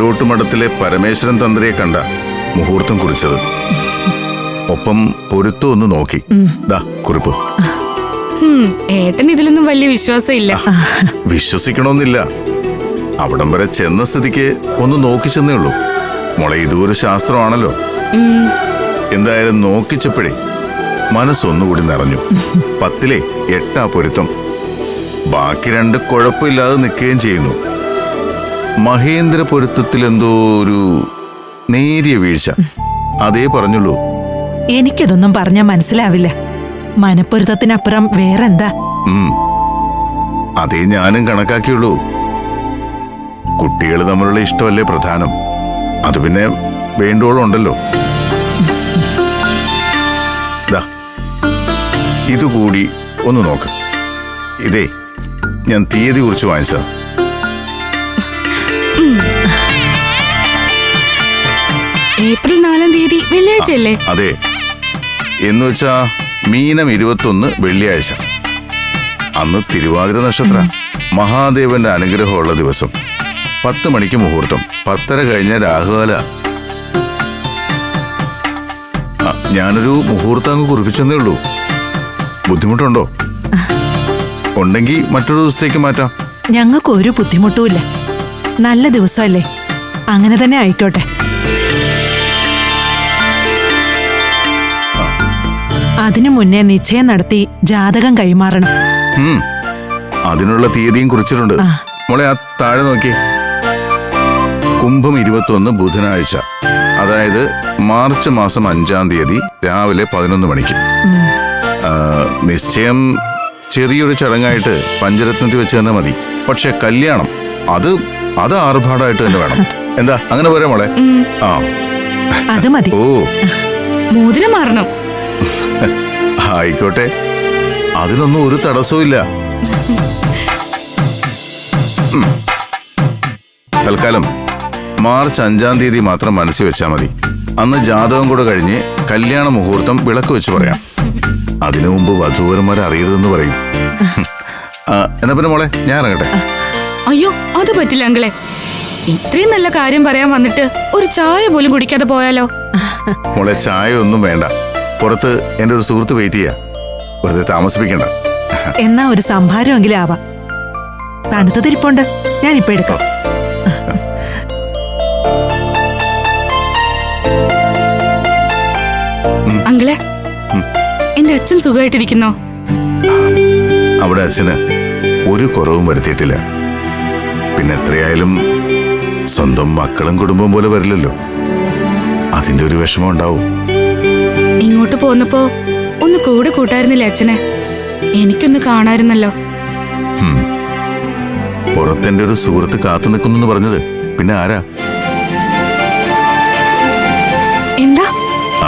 പുലിക്കോട്ടുമഠത്തിലെ പരമേശ്വരൻ തന്ത്രിയെ കണ്ട മുഹൂർത്തം കുറിച്ചത്. ഒപ്പം പൊരുത്തം ഒന്ന് നോക്കി. ദാ കുറിപ്പ്. ഏട്ടൻ ഇതിലൊന്നും വലിയ വിശ്വാസം ഇല്ല വിശ്വസിക്കണമെന്നില്ല. അവിടം വരെ ചെന്ന സ്ഥിതിക്ക് ഒന്ന് നോക്കി ചെന്നേ ഉള്ളൂ. മോളെ ഇതൊരു ശാസ്ത്രമാണല്ലോ. എന്തായാലും നോക്കിച്ചപ്പോഴേ മനസ്സൊന്നുകൂടി നിറഞ്ഞു. പത്തിലെ എട്ടാ പൊരുത്തം. ബാക്കി രണ്ട് കുഴപ്പമില്ലാതെ നിൽക്കുകയും ചെയ്യുന്നു. മഹേന്ദ്ര പൊരുത്തത്തിൽ എന്തോ ഒരു നേരിയ വീഴ്ച. അതേ പറഞ്ഞുള്ളൂ. എനിക്കിതൊന്നും പറഞ്ഞാൽ മനസ്സിലാവില്ല. മനപ്പൊരുത്തത്തിനപ്പുറം വേറെന്താ? അതേ ഞാനും കണക്കാക്കിയുള്ളൂ. കുട്ടികൾ തമ്മിലുള്ള ഇഷ്ടമല്ലേ പ്രധാനം. അത് പിന്നെ വേണ്ടോളം ഉണ്ടല്ലോ ഇതുകൂടി ഒന്ന് നോക്ക്. ഇതേ ഞാൻ തീയതി കുറിച്ച് വാങ്ങിച്ച ഏപ്രിൽ നാലാം തീയതി വെള്ളിയാഴ്ചയല്ലേ? അതെ. എന്ന് വെച്ചാ മീനം ഇരുപത്തൊന്ന് വെള്ളിയാഴ്ച. അന്ന് തിരുവാതിര നക്ഷത്ര. മഹാദേവന്റെ അനുഗ്രഹമുള്ള ദിവസം. പത്ത് മണിക്ക് മുഹൂർത്തം. പത്തര കഴിഞ്ഞ രാഹുകാല. ആ, ഞാനൊരു മുഹൂർത്തം അങ്ങ് കുറിപ്പിച്ചെന്നേ ഉള്ളൂ. ബുദ്ധിമുട്ടുണ്ടോ? ഉണ്ടെങ്കിൽ മറ്റൊരു ദിവസത്തേക്ക് മാറ്റാം. ഞങ്ങൾക്ക് ഒരു ബുദ്ധിമുട്ടുമില്ല നല്ല ദിവസമല്ലേ? അങ്ങനെ തന്നെ ആയിക്കോട്ടെ. അതിനു മുന്നേ നിശ്ചയം നടത്തി ജാതകം കൈമാറണം. അതിനുള്ള തീയതിയും കുറിച്ചിട്ടുണ്ട്. മോളെ ആ താഴെ നോക്കി കുംഭം ഇരുപത്തൊന്ന് ബുധനാഴ്ച. അതായത് മാർച്ച് മാസം അഞ്ചാം തീയതി രാവിലെ പതിനൊന്ന് മണിക്ക്. നിശ്ചയം ചെറിയൊരു ചടങ്ങായിട്ട് പഞ്ചരത്നത്തിൽ വെച്ച് തന്നെ മതി. പക്ഷെ കല്യാണം അത് അത് ആർഭാടായിട്ട് തന്നെ വേണം. എന്താ? അങ്ങനെ പോരാ മോളെ? ആ. അത് മതി. ഓ. മോതിരം മാറണം. ആയിക്കോട്ടെ. അതിനൊന്നും ഒരു തടസ്സവും ഇല്ല. തൽക്കാലം മാർച്ച് അഞ്ചാം തീയതി മാത്രം മനസ്സിൽ വെച്ചാൽ മതി. അന്ന് ജാതകം കൂടെ കഴിഞ്ഞ് കല്യാണ മുഹൂർത്തം വിളക്ക് വെച്ച് പറയാം. അതിനു മുമ്പ് വധൂവരന്മാരെ അറിയരുതെന്ന് പറയും എന്നാ പിന്നെ മോളെ ഞാൻ ഇറങ്ങട്ടെ. അയ്യോ അത് പറ്റില്ല അങ്കളെ. ഇത്രയും നല്ല കാര്യം പറയാൻ വന്നിട്ട് ഒരു ചായ പോലും കുടിക്കാതെ പോയാലോ? മോളെ ചായ ഒന്നും വേണ്ട. പുറത്ത് എന്റെ ഒരു സുഹൃത്ത് വെയിറ്റ് ചെയ്യാ. വെറുതെ താമസിപ്പിക്കണ്ട. എന്നാ ഒരു സംഭാരമെങ്കിലും ആവാം. തണുത്ത തിരിപ്പുണ്ട് ഞാനിപ്പോ എടുക്കാം. അങ്കിളെ എന്റെ അച്ഛൻ സുഖമായിട്ടിരിക്കുന്നോ? അവിടെ അച്ഛന് ഒരു കുറവും വരുത്തിയിട്ടില്ല. പിന്നെ എത്രയായാലും സ്വന്തം മക്കളും കുടുംബം പോലെ വരില്ലല്ലോ. അതിന്റെ ഒരു വിഷമം ഉണ്ടാവും. ഇങ്ങോട്ട് പോന്നപ്പോ ഒന്ന് കൂടെ കൂട്ടായിരുന്നില്ലേ അച്ഛനെ? എനിക്കൊന്ന് കാണായിരുന്നല്ലോ. പുറത്തെന്റെ ഒരു സുഹൃത്ത് കാത്തു നിൽക്കുന്നു പറഞ്ഞത്. പിന്നെ ആരാ? എന്താ?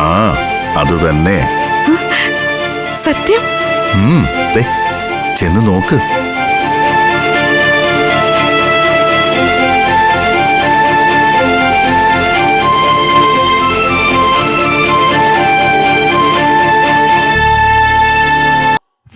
ആ അത് തന്നെ. സത്യം? ചെന്ന് നോക്ക്.